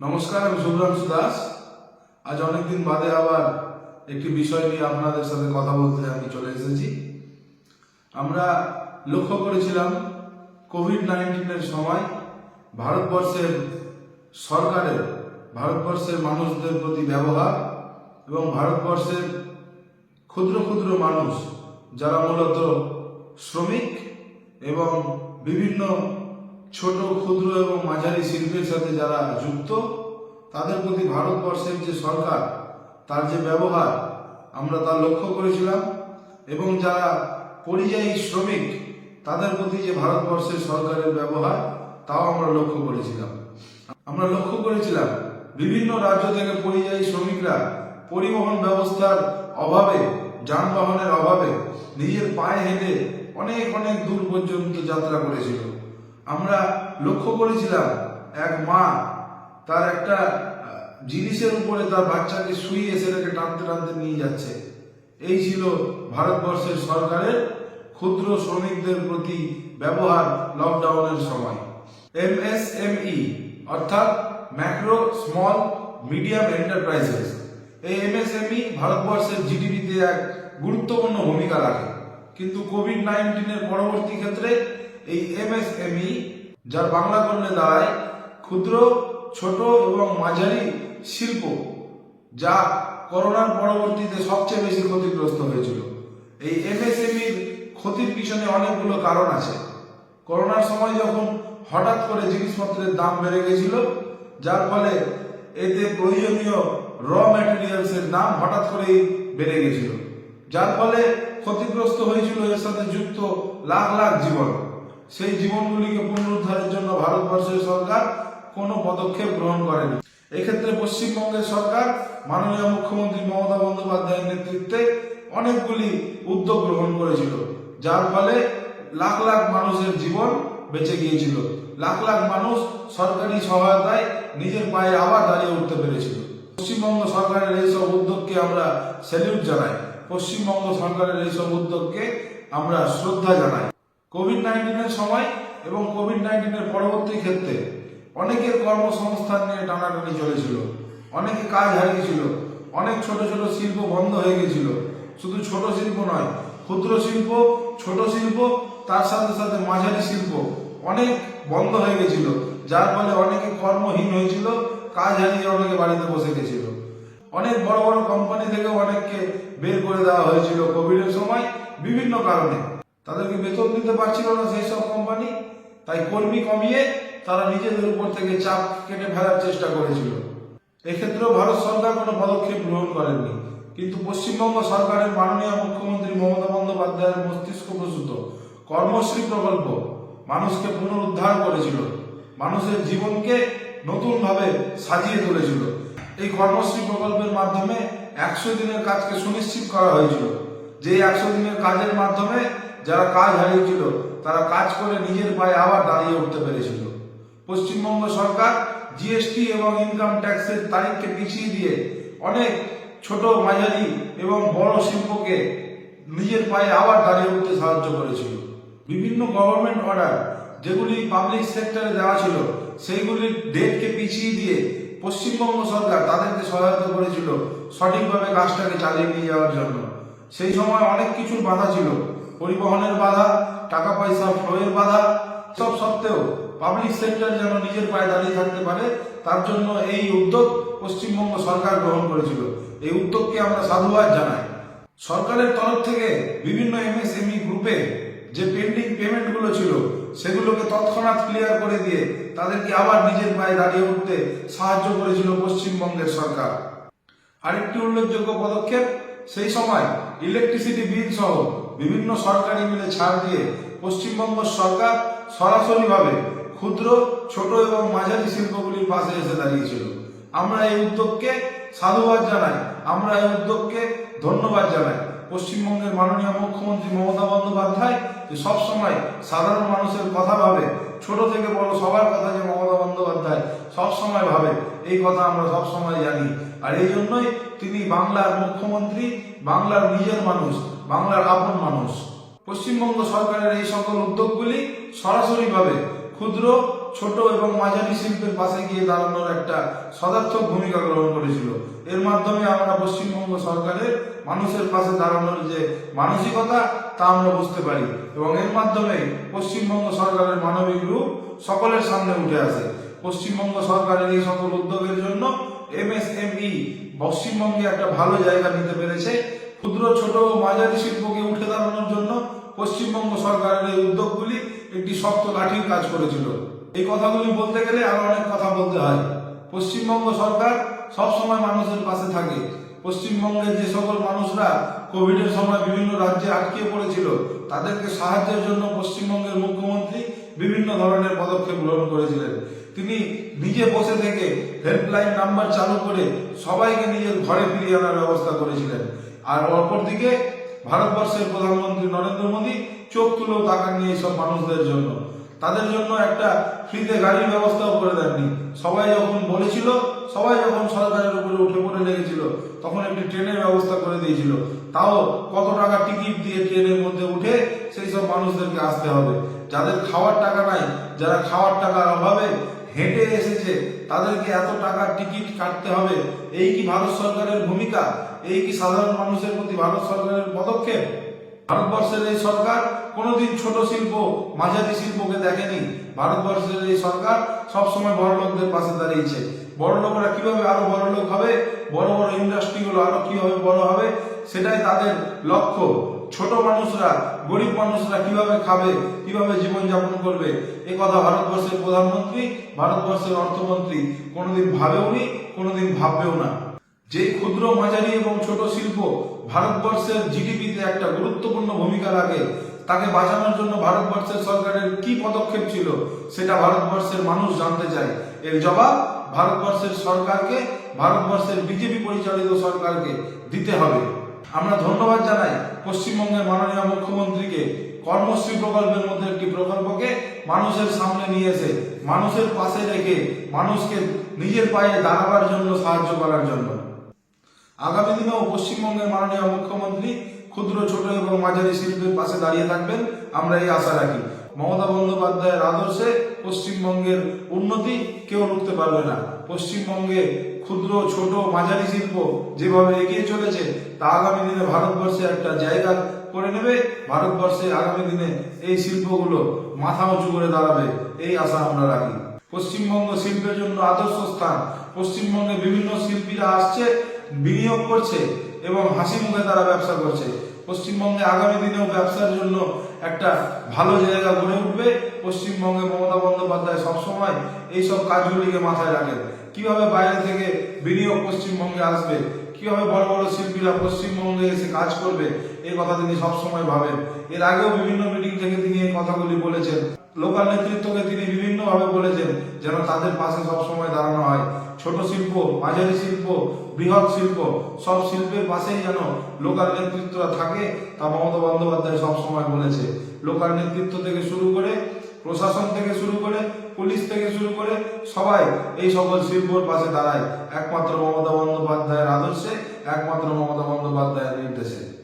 নমস্কার, আমি শুভ্রাংশু দাস। আজ অনেকদিন বাদে আবার একটি বিষয় নিয়ে আপনাদের সাথে কথা বলতে আমি চলে এসেছি। আমরা লক্ষ্য করেছিলাম কোভিড নাইন্টিনের সময় ভারতবর্ষের সরকারের, ভারতবর্ষের মানুষদের প্রতি ব্যবহার এবং ভারতবর্ষের ক্ষুদ্র ক্ষুদ্র মানুষ, যারা মূলত শ্রমিক এবং বিভিন্ন ছোট, ক্ষুদ্র এবং মাঝারি শিল্পের সাথে যারা যুক্ত, তাদের প্রতি ভারতবর্ষের যে সরকার, তার যে ব্যবহার, আমরা তা লক্ষ্য করেছিলাম এবং যারা পরিযায়ী শ্রমিক, তাদের প্রতি যে ভারতবর্ষের সরকারের ব্যবহার, তাও আমরা লক্ষ্য করেছিলাম। আমরা লক্ষ্য করেছিলাম বিভিন্ন রাজ্য থেকে পরিযায়ী শ্রমিকরা পরিবহন ব্যবস্থার অভাবে, যানবাহনের অভাবে নিজের পায়ে হেঁটে অনেক অনেক দূর পর্যন্ত যাত্রা করেছিল। আমরা লক্ষ্য করেছিলাম এক মা তার একটা জিনিসের উপরে তার বাচ্চাকে শুইয়ে সেটাকে টানতে টানতে নিয়ে যাচ্ছে। এই ছিল ভারতবর্ষের সরকারের ক্ষুদ্র শ্রমিকদের প্রতি ব্যবহার লকডাউনের সময়। এমএসএমই অর্থাৎ ম্যাক্রো স্মল মিডিয়াম এন্টারপ্রাইজেস। এই এমএসএমই ভারতবর্ষের জিডিপিতে এক গুরুত্বপূর্ণ ভূমিকা রাখে। কিন্তু কোভিড নাইন্টিনের পরবর্তী ক্ষেত্রে এই এমএসএমই যার বাংলা করলে দাঁড়ায় ক্ষুদ্র, ছোট এবং মাঝারি শিল্প, যা করোনার পরবর্তীতে সবচেয়ে বেশি ক্ষতিগ্রস্ত হয়েছিল। এই এমএসএমইর ক্ষতির পিছনে অনেকগুলো কারণ আছে। করোনার সময় যখন হঠাৎ করে জিনিসপত্রের দাম বেড়ে গেছিল, যার ফলে এতে প্রয়োজনীয় র ম্যাটেরিয়ালস এর দাম হঠাৎ করেই বেড়ে গেছিল, যার ফলে ক্ষতিগ্রস্ত হয়েছিল এর সাথে যুক্ত লাখ লাখ জীবন। সেই জীবনগুলিকে পুনরুদ্ধারের জন্য ভারতবর্ষের সরকার কোনো পদক্ষেপ গ্রহণ করেনি। এক্ষেত্রে পশ্চিমবঙ্গের সরকার মাননীয় মুখ্যমন্ত্রী মমতা বন্দ্যোপাধ্যায়ের নেতৃত্বে অনেকগুলি উদ্যোগ গ্রহণ করেছিল, যার ফলে লাখ লাখ মানুষের জীবন বেঁচে গিয়েছিল। লাখ লাখ মানুষ সরকারি সহায়তায় নিজের পায়ে আবার দাঁড়িয়ে উঠতে পেরেছিল। পশ্চিমবঙ্গ সরকারের এইসব উদ্যোগকে আমরা স্যালিউট জানাই। পশ্চিমবঙ্গ সরকারের এইসব উদ্যোগকে আমরা শ্রদ্ধা জানাই। কোভিড নাইন্টিনের সময় এবং কোভিড নাইন্টিনের পরবর্তী ক্ষেত্রে অনেকের কর্মসংস্থান নিয়ে টানাটানি চলেছিল, অনেকে কাজ হারিয়েছিল, অনেক ছোট ছোট শিল্প বন্ধ হয়ে গেছিল। শুধু ছোট শিল্প নয়, ক্ষুদ্র শিল্প, ছোট শিল্প, তার সাথে সাথে মাঝারি শিল্প অনেক বন্ধ হয়ে গেছিল, যার ফলে অনেকে কর্মহীন হয়েছিল, কাজ হারিয়ে অনেকে বাড়িতে বসে গেছিল। অনেক বড় বড় কোম্পানি থেকে অনেককে বের করে দেওয়া হয়েছিল কোভিডের সময় বিভিন্ন কারণে। তাদেরকে বেতন দিতে পারছিল না সেই সব কোম্পানি তাই কর্মী কমিয়ে তারা নিজেদের উপর থেকে চাপ কেটে ফেলার চেষ্টা করেছিল। এক্ষেত্রেও ভারত সরকার কোনো পদক্ষেপ গ্রহণ করেননি। কিন্তু পশ্চিমবঙ্গ সরকারের মাননীয় মুখ্যমন্ত্রী মমতা বন্দ্যোপাধ্যায়ের মস্তিষ্ক প্রসূত, কর্মশ্রী প্রকল্প মানুষকে পুনরুদ্ধার করেছিল। মানুষের জীবনকে নতুনভাবে সাজিয়ে তুলেছিল। এই কর্মশ্রী প্রকল্পের মাধ্যমে একশো দিনের কাজকে সুনিশ্চিত করা হয়েছিল। যে একশো দিনের কাজের মাধ্যমে যারা কাজ হারিয়েছিল, তারা কাজ করে নিজের পায়ে আবার দাঁড়িয়ে উঠতে পেরেছিল। পশ্চিমবঙ্গ সরকার জিএসটি এবং ইনকাম ট্যাক্সের তারিখকে পিছিয়ে দিয়ে অনেক ছোট মাঝারি এবং বড় শিল্পকে নিজের পায়ে আবার দাঁড়িয়ে উঠতে সাহায্য করেছিল। বিভিন্ন গভর্নমেন্ট অর্ডার যেগুলি পাবলিক সেক্টরে দেওয়া ছিল, সেইগুলির ডেটকে পিছিয়ে দিয়ে পশ্চিমবঙ্গ সরকার তাদেরকে সহায়তা করেছিল সঠিকভাবে কাজটাকে চালিয়ে নিয়ে যাওয়ার জন্য। সেই সময় অনেক কিছুর বাধা ছিল। পরিবহনের বাধা টাকা পয়সা ফ্লোয়ের বাধা, সব সত্ত্বেও পাবলিক সেক্টর যেন নিজের পায়ে দাঁড়িয়ে থাকতে পারে, তার জন্য এই উদ্যোগ পশ্চিমবঙ্গ সরকার গ্রহণ করেছিল। এই উদ্যোগকে আমরা সাধুবাদ জানাই। সরকারের তরফ থেকে বিভিন্ন এমএসএমই গ্রুপে যে পেন্ডিং পেমেন্টগুলো ছিল, সেগুলোকে তৎক্ষণাৎ ক্লিয়ার করে দিয়ে তাদেরকে আবার নিজের পায়ে দাঁড়িয়ে উঠতে সাহায্য করেছিল পশ্চিমবঙ্গের সরকার। আরেকটি উল্লেখযোগ্য পদক্ষেপ, সেই সময় ইলেকট্রিসিটি বিল সহ বিভিন্ন সরকারি মিলে ছাড় দিয়ে পশ্চিমবঙ্গ সরকার সরাসরিভাবে ক্ষুদ্র, ছোট এবং মাঝারি শিল্পগুলির পাশে এসে দাঁড়িয়েছিল। আমরা এই উদ্যোগকে সাধুবাদ জানাই। আমরা এই উদ্যোগকে ধন্যবাদ জানাই। পশ্চিমবঙ্গের মাননীয় মুখ্যমন্ত্রী মমতা বন্দ্যোপাধ্যায় যে সবসময় সাধারণ মানুষের কথা ভাবে, ছোট থেকে বড় সবার কথা যে মমতা বন্দ্যোপাধ্যায় সবসময় ভাবে এই কথা আমরা সবসময় জানি। আর এই জন্যই তিনি বাংলার মুখ্যমন্ত্রী, বাংলার নিজের মানুষ, বাংলার আপন মানুষ। পশ্চিমবঙ্গ সরকারের এই সকল উদ্যোগগুলি সরাসরিভাবে ক্ষুদ্র, ছোট এবং মাঝারি শিল্পের পাশে গিয়ে দাঁড়ানোর একটা সদার্থক ভূমিকা গ্রহণ করেছিল। এর মাধ্যমে আমরা পশ্চিমবঙ্গ সরকারের মানুষের পাশে দাঁড়ানোর যে মানসিকতা, তা আমরা বুঝতে পারি। এবং এর মাধ্যমে পশ্চিমবঙ্গ সরকারের মানবিক রূপ সকলের সামনে উঠে আসে। পশ্চিমবঙ্গ সরকারের এই সকল উদ্যোগের জন্য এমএসএমই পশ্চিমবঙ্গে একটা ভালো জায়গা নিতে পেরেছে। ক্ষুদ্র, ছোট ও মাঝারি শিল্পকে উঠে দাঁড়ানোর জন্য পশ্চিমবঙ্গ সরকারের এই উদ্যোগগুলি একটি শক্ত লাঠির কাজ করেছিল। এই কথাগুলি বলতে গেলে আরও অনেক কথা বলতে হয়। পশ্চিমবঙ্গ সরকার সব সময় মানুষের পাশে থাকে। পশ্চিমবঙ্গের যে সকল মানুষরা কোভিডের সময় বিভিন্ন রাজ্যে আটকে পড়েছিল। তাদেরকে সাহায্যের জন্য পশ্চিমবঙ্গের মুখ্যমন্ত্রী বিভিন্ন ধরনের পদক্ষেপ গ্রহণ করেছিলেন। তিনি নিজে বসে থেকে হেল্পলাইন নাম্বার চালু করে সবাইকে নিজের ঘরে ফিরিয়ে আনার ব্যবস্থা করেছিলেন। আর অপরদিকে ভারতবর্ষের প্রধানমন্ত্রী নরেন্দ্র মোদী চোখ তুলেও নিয়ে সব মানুষদের জন্য। তাদের জন্য একটা ফ্রিতে গাড়ির ব্যবস্থাও করে দেননি। সবাই যখন বলেছিল, সবাই যখন সরকারের উপরে উঠে পড়ে লেগেছিল, তখন একটি ট্রেনের ব্যবস্থা করে দিয়েছিল। তাও কত টাকা টিকিট দিয়ে ট্রেনের মধ্যে উঠে সেই সব মানুষদেরকে আসতে হবে। যাদের খাওয়ার টাকা নাই, যারা খাওয়ার টাকার অভাবে হেঁটে এসেছে, তাদেরকে এত টাকার টিকিট কাটতে হবে। এই কি ভারত সরকারের ভূমিকা? এই কি সাধারণ মানুষের প্রতি ভারত সরকারের পদক্ষেপ? ভারতবর্ষের এই সরকার কোনোদিন ছোট শিল্প, মাঝারি শিল্পকে দেখেনি। ভারতবর্ষের এই সরকার সবসময় বড় লোকদের পাশে দাঁড়িয়েছে। বড় লোকরা কীভাবে আরও বড় লোক হবে, বড় বড় ইন্ডাস্ট্রিগুলো আরও কীভাবে বড় হবে, সেটাই তাদের লক্ষ্য। ছোট মানুষরা, গরিব মানুষরা কীভাবে খাবে, কীভাবে জীবনযাপন করবে, এ কথা ভারতবর্ষের প্রধানমন্ত্রী, ভারতবর্ষের অর্থমন্ত্রী কোনোদিন ভাবেওনি কোনোদিন ভাববেও না। যে ক্ষুদ্র মাঝারি এবং ছোট শিল্প ভারতবর্ষের জিডিপিতে একটা গুরুত্বপূর্ণ ভূমিকা রাখে, তাকে বাঁচানোর জন্য ভারতবর্ষের সরকারের কি পদক্ষেপ ছিল, সেটা ভারতবর্ষের মানুষ জানতে চায়। এর জবাব ভারতবর্ষের সরকারকে, ভারতবর্ষের বিজেপি পরিচালিত সরকারকে দিতে হবে। আমরা ধন্যবাদ জানাই পশ্চিমবঙ্গের মাননীয় মুখ্যমন্ত্রীকে। কর্মশ্রী প্রকল্পের মধ্যে একটি প্রকল্পকে মানুষের সামনে নিয়ে এসে, মানুষের পাশে রেখে, মানুষকে নিজের পায়ে দাঁড়াবার জন্য সাহায্য করার জন্য। আগামী দিনেও পশ্চিমবঙ্গের মাননীয় মুখ্যমন্ত্রী ক্ষুদ্র, ছোট এবং মাঝারি শিল্পের পাশে দাঁড়িয়ে থাকবেন। আমরা এই আশা রাখি। মমতা বন্দ্যোপাধ্যায়ের আদর্শে পশ্চিমবঙ্গের উন্নতি কেউ রুখতে পারবে না। পশ্চিমবঙ্গে ক্ষুদ্র, ছোট, মাঝারি শিল্প যেভাবে এগিয়ে চলেছে, তা আগামী দিনে ভারতবর্ষে একটা জায়গা করে নেবে। ভারতবর্ষে আগামী দিনে এই শিল্পগুলো মাথা উঁচু করে দাঁড়াবে, এই আশা আমরা রাখি। পশ্চিমবঙ্গ শিল্পের জন্য আদর্শ স্থান। পশ্চিমবঙ্গে বিভিন্ন শিল্পীরা আসছে বিনিয়োগ করছে এবং হাসি মুখে তারা ব্যবসা করছে। পশ্চিমবঙ্গে আগামী দিনেও ব্যবসার জন্য একটা ভালো জায়গা গড়ে উঠবে। পশ্চিমবঙ্গে মমতা বন্দ্যোপাধ্যায় সবসময় এইসব কাজগুলিকে মাথায় রাখেন। কীভাবে বাইরে থেকে বিনিয়োগ পশ্চিমবঙ্গে আসবে কীভাবে বড় বড় শিল্পীরা পশ্চিমবঙ্গে এসে কাজ করবে এই কথা তিনি সবসময় ভাবেন। এর আগেও বিভিন্ন মিটিং থেকে তিনি এই কথাগুলি বলেছেন। লোকাল নেতৃত্বকে তিনি বিভিন্নভাবে বলেছেন, যেন তাদের পাশে সবসময় দাঁড়ানো হয়। ছোট শিল্প, মাঝারি শিল্প, বৃহৎ শিল্প, সব শিল্পের পাশেই যেন লোকাল নেতৃত্বরা থাকে, তা মমতা বন্দ্যোপাধ্যায় সবসময় বলেছে। লোকাল নেতৃত্ব থেকে শুরু করে প্রশাসন থেকে শুরু করে, পুলিশ থেকে শুরু করে সবাই এই সকল শিল্পর পাশে দাঁড়ায়। একমাত্র মমতা বন্দ্যোপাধ্যায়ের আদর্শে, একমাত্র মমতা বন্দ্যোপাধ্যায়ের নির্দেশে।